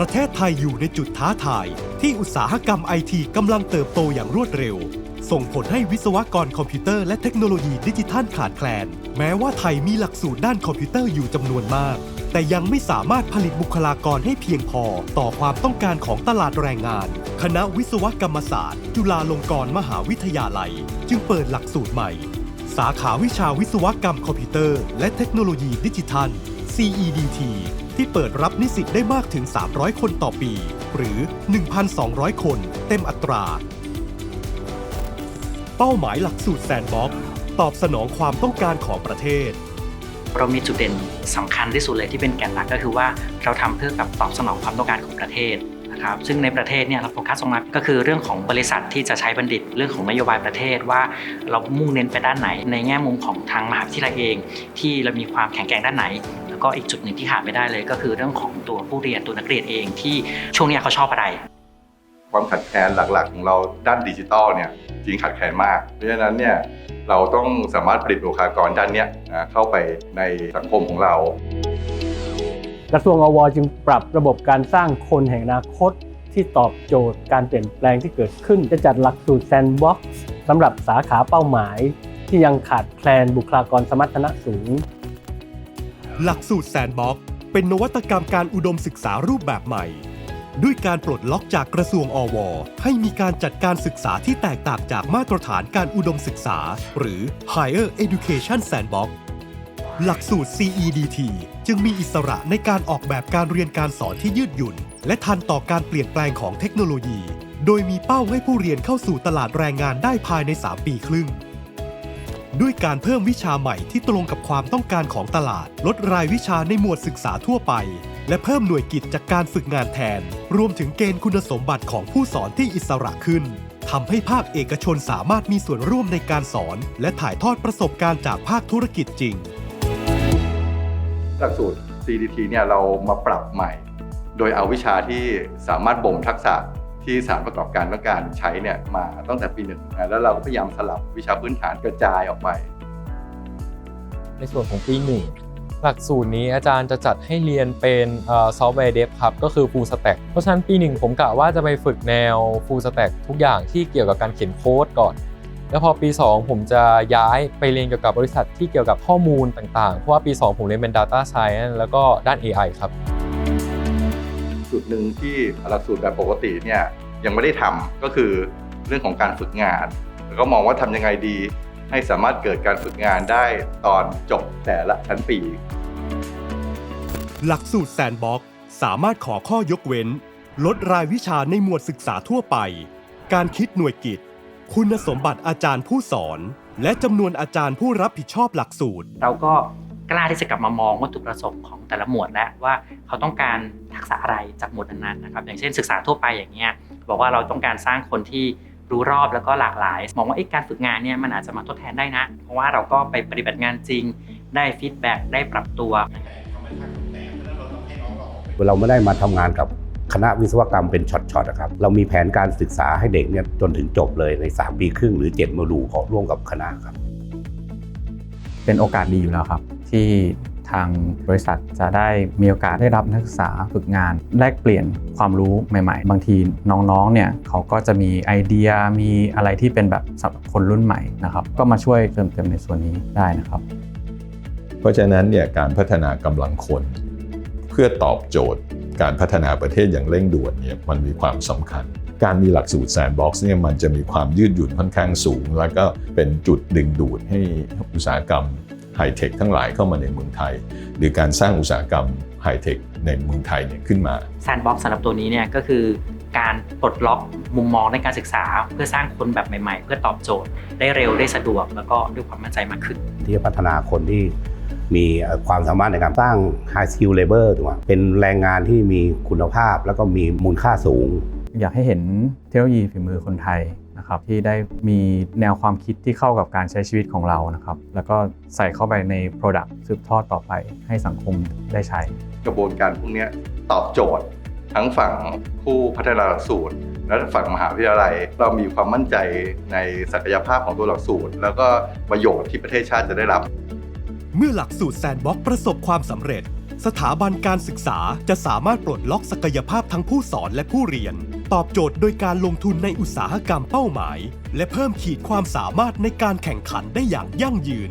ประเทศไทยอยู่ในจุดท้าทาย ที่อุตสาหกรรมไอทีกำลังเติบโตอย่างรวดเร็ว ส่งผลให้วิศวกรคอมพิวเตอร์และเทคโนโลยีดิจิทัลขาดแคลน แม้ว่าไทยมีหลักสูตรด้านคอมพิวเตอร์อยู่จำนวนมาก แต่ยังไม่สามารถผลิตบุคลากรให้เพียงพอ ต่อความต้องการของตลาดแรงงาน คณะวิศวกรรมศาสตร์ จุฬาลงกรณ์มหาวิทยาลัย จึงเปิดหลักสูตรใหม่ สาขาวิชาวิศวกรรมคอมพิวเตอร์ และเทคโนโลยีดิจิทัล CEDT ที่เปิดรับนิสิตได้มากถึง 300 คนต่อปี หรือ 1,200 คนเต็มอัตรา เป้าหมายหลักสูตรแซนบ็อกตอบสนองความต้องการของประเทศ เรามีจุดเด่นสำคัญที่สุดเลยที่เป็นแกนหลักก็คือว่าเราทำเพื่อกับตอบสนองความต้องการของประเทศนะครับซึ่งในประเทศเนี่ยเราโฟกัสตรงนั้นก็คือเรื่องของบริษัทที่จะใช้บัณฑิตเรื่องของนโยบายประเทศว่าเรามุ่งเน้นไปด้านไหน ในแง่มุมของทางมหาวิทยาลัยเอง ที่เรามีความแข็งแกร่งด้านไหน แล้วก็อีกจุดหนึ่งที่ขาดไม่ได้เลย ก็คือเรื่องของตัวผู้เรียนตัวนักเรียนเองที่ช่วงนี้เขาชอบอะไร ความขัดแคลนหลักๆ ของเราด้านดิจิทัลเนี่ยจริงขัดแคลนมาก เพราะฉะนั้นเนี่ยเราต้องสามารถผลิตบุคลากรด้านนี้นะเข้าไปในสังคมของเรา กระทรวงอวจึงปรับระบบการสร้างคนแห่งอนาคตที่ตอบโจทย์การเปลี่ยนแปลงที่เกิดขึ้น จะจัดหลักสูตรแซนด์บ็อกซ์สำหรับสาขาเป้าหมาย ที่ยังขาดแคลนบุคลากรสมรรถนะสูง หลักสูตรแซนบ็อกเป็นนวัตกรรมการอุดมศึกษารูปแบบใหม่ ด้วยการปลดล็อกจากกระทรวงอว ให้มีการจัดการศึกษาที่แตกต่างจากมาตรฐานการอุดมศึกษา หรือ Higher Education Sandbox หลักสูตร CEDT จึงมีอิสระในการออกแบบการเรียนการสอนที่ยืดหยุ่น และทันต่อการเปลี่ยนแปลงของเทคโนโลยี โดยมีเป้าให้ผู้เรียนเข้าสู่ตลาดแรงงานได้ภายใน 3 ปีครึ่ง ด้วยการเพิ่มวิชาใหม่ที่ตรงกับความต้องการของตลาด ลดรายวิชาในหมวดศึกษาทั่วไป และเพิ่มหน่วยกิจจากการฝึกงานแทน รวมถึงเกณฑ์คุณสมบัติของผู้สอนที่อิสระขึ้นทำให้ภาคเอกชนสามารถมีส่วนร่วมในการสอน และถ่ายทอดประสบการณ์จากภาคธุรกิจจริง หลักสูตร CDT เนี่ยเรามาปรับใหม่ โดยเอาวิชาที่สามารถบ่มทักษะ ที่สารประกอบการต้องการใช้เนี่ยมาตั้งแต่ปีหนึ่งนะแล้วเราก็พยายามสลับวิชาพื้นฐานกระจายออกไป ในส่วนของปีหนึ่งหลักสูตรนี้อาจารย์จะจัดให้เรียนเป็นซอฟต์แวร์เดฟครับก็คือ full stack เพราะฉะนั้นปีหนึ่งผมกะว่าจะไปฝึกแนว full stack ทุกอย่างที่เกี่ยวกับการเขียนโค้ดก่อน แล้วพอปี 2 ผมจะย้ายไปเรียนเกี่ยวกับบริษัทที่เกี่ยวกับข้อมูลต่างๆ เพราะว่าปี 2 ผมเรียนเป็น data science แล้วก็ด้าน AI ครับ จุดหนึ่งที่หลักสูตรแบบปกติเนี่ยยังไม่ได้ทำก็คือเรื่องของการฝึกงาน แล้วก็มองว่าทำยังไงดี ให้สามารถเกิดการฝึกงานได้ตอนจบแต่ละชั้นปี หลักสูตรแซนบ็อกสามารถขอข้อยกเว้น ลดรายวิชาในหมวดศึกษาทั่วไป การคิดหน่วยกิจ คุณสมบัติอาจารย์ผู้สอน และจำนวนอาจารย์ผู้รับผิดชอบหลักสูตร เราก็ กล้าที่จะกลับมามองวัตถุประสงค์ของแต่ละหมวดแล้วว่าเขาต้องการทักษะอะไรจากหมวดนั้นๆนะครับ อย่างเช่นศึกษาทั่วไปอย่างเงี้ยบอกว่าเราต้องการสร้างคนที่รู้รอบแล้วก็หลากหลาย มองว่าการฝึกงานเนี่ยมันอาจจะมาทดแทนได้นะ เพราะว่าเราก็ไปปฏิบัติงานจริง ได้ฟีดแบ็กได้ปรับตัว เราไม่ได้มาทำงานกับคณะวิศวกรรมเป็นช็อตๆนะครับ เรามีแผนการศึกษาให้เด็กเนี่ยจนถึงจบเลยใน 3 ปีครึ่งหรือ 7 โมดูลของร่วมกับคณะครับ เป็นโอกาสดีอยู่แล้วครับ ที่ทางบริษัทจะได้มีโอกาสได้รับนักศึกษาฝึกงาน แลกเปลี่ยนความรู้ใหม่ๆ บางทีน้องๆเนี่ยเขาก็จะมีไอเดียมีอะไรที่เป็นแบบสำหรับคนรุ่นใหม่นะครับ ก็มาช่วยเติมเต็มในส่วนนี้ได้นะครับ เพราะฉะนั้นเนี่ยการพัฒนากำลังคน เพื่อตอบโจทย์การพัฒนาประเทศอย่างเร่งด่วนเนี่ยมันมีความสำคัญ การมีหลักสูตรแซนด์บ็อกซ์เนี่ยมันจะมีความยืดหยุ่นค่อนข้างสูง แล้วก็เป็นจุดดึงดูดให้อุตสาหกรรมไฮเทคทั้งหลายเข้ามาในเมืองไทย หรือการสร้างอุตสาหกรรมไฮเทคในเมืองไทยเนี่ยขึ้นมาแซนบ็อกสำหรับตัวนี้เนี่ยก็คือการปลดล็อกมุมมองในการศึกษา เพื่อสร้างคนแบบใหม่ ๆ เพื่อตอบโจทย์ ได้เร็วได้สะดวก แล้วก็ด้วยความมั่นใจมากขึ้น ที่จะพัฒนาคนที่มีเอ่อความสามารถในการสร้าง high skill labor ถูกไหมเป็นแรงงานที่มีคุณภาพแล้วก็มีมูลค่าสูง อยากให้เห็นเทคโนโลยีฝีมือคนไทยนะครับที่ได้มีแนวความคิดที่เข้ากับการใช้ชีวิตของเรานะครับแล้วก็ใส่เข้าไปใน Product สืบทอดต่อไปให้สังคมได้ใช้ กระบวนการพวกนี้ตอบโจทย์ ทั้งฝั่งผู้พัฒนาหลักสูตร และฝั่งมหาวิทยาลัย เรามีความมั่นใจในศักยภาพของตัวหลักสูตร แล้วก็ประโยชน์ที่ประเทศชาติจะได้รับ เมื่อหลักสูตรแซนบ็อกประสบความสำเร็จ สถาบันการศึกษาจะสามารถปลดล็อกศักยภาพทั้งผู้สอนและผู้เรียน ตอบโจทย์โดยการลงทุนในอุตสาหกรรมเป้าหมาย และเพิ่มขีดความสามารถในการแข่งขันได้อย่างยั่งยืน